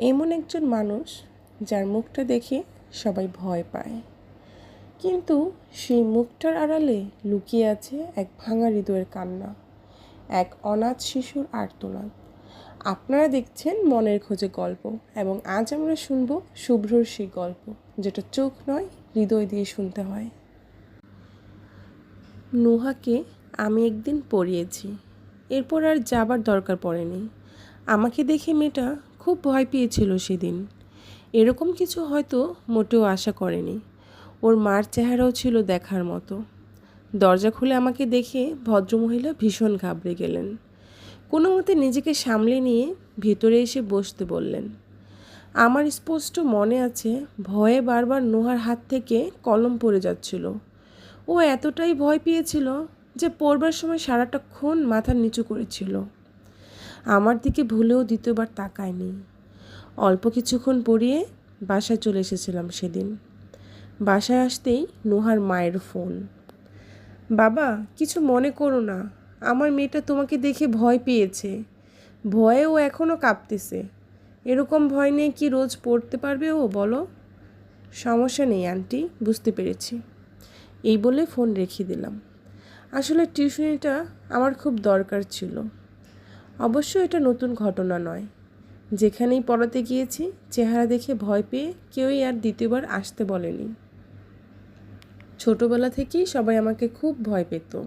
এমন একজন মানুষ যার মুখটা দেখে সবাই ভয় পায়। কিন্তু সেই মুখটার আড়ালে লুকিয়ে আছে এক ভাঙা হৃদয়ের কান্না, এক অনাথ শিশুর আর্তনাদ। আপনারা দেখছেন মনের খোঁজে গল্প এবং আজ আমরা শুনব শুভ্রর সেই গল্প, যেটা চোখ নয়, হৃদয় দিয়ে শুনতে হয়। নুহাকে আমি একদিন পড়িয়েছি। এরপর আর যাবার দরকার পড়েনি। আমাকে দেখে মেয়েটা খুব ভয় পেয়েছিল সেদিন। এরকম কিছু হয়তো মোটেও আশা করেনি। ওর মার চেহারাও ছিল দেখার মতো। দরজা খুলে আমাকে দেখে ভদ্রমহিলা ভীষণ ঘাবড়ে গেলেন। কোনো মতে নিজেকে সামলে নিয়ে ভেতরে এসে বসতে বললেন, আমার স্পষ্ট মনে আছে, ভয়ে বারবার নোহার হাত থেকে কলম পড়ে যাচ্ছিল। ও এতটাই ভয় পেয়েছিল যে পড়বার সময় সারাটাক্ষণ মাথা নিচু করেছিল। আমার দিকে ভুলেও দ্বিতীয়বার তাকায়নি। অল্প কিছুক্ষণ পড়িয়ে বাসায় চলে এসেছিলাম সেদিন। বাসায় আসতেই নোহার মায়ের ফোন। বাবা, কিছু মনে করো না। আমার মেয়েটা তোমাকে দেখে ভয় পেয়েছে। ভয়ে ও এখনও কাঁপতেছে। এরকম ভয় নিয়ে কি রোজ পড়তে পারবে ও, বলো? সমস্যা নেই, আন্টি, বুঝতে পেরেছি। এই বলে ফোন রেখে দিলাম। আসলে টিউশনিটা আমার খুব দরকার ছিল। অবশ্য এটা নতুন ঘটনা নয়। যেখানেই পড়াতে গিয়েছি, চেহারা দেখে ভয় পেয়ে কেউই আর দ্বিতীয়বার আসতে বলেনি। ছোটবেলা থেকেই সবাই আমাকে খুব ভয় পেত।